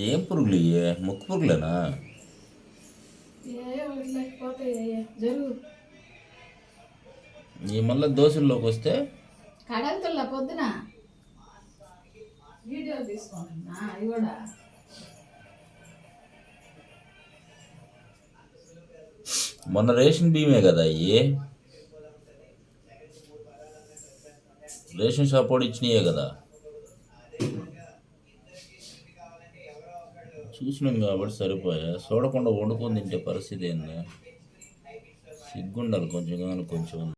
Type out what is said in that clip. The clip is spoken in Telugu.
ఏం పురుగులు ఇయ్యే ముక్కు పురుగులేనా ఏ లేకపోతే జరుగు ఈ మళ్ళీ దోశల్లోకి వస్తే కడగతుల్లా పొద్దున వీడియో అవి కూడా. మొన్న రేషన్ బియ్యమే కదా అయ్యి? రేషన్ షాప్ వాడు ఇచ్చినాయే కదా? చూసినాం కాబట్టి సరిపోయా. చూడకుండా వండుకొని తింటే పరిస్థితి ఏంది? సిగ్గుండాలి కొంచెం కానీ కొంచెం.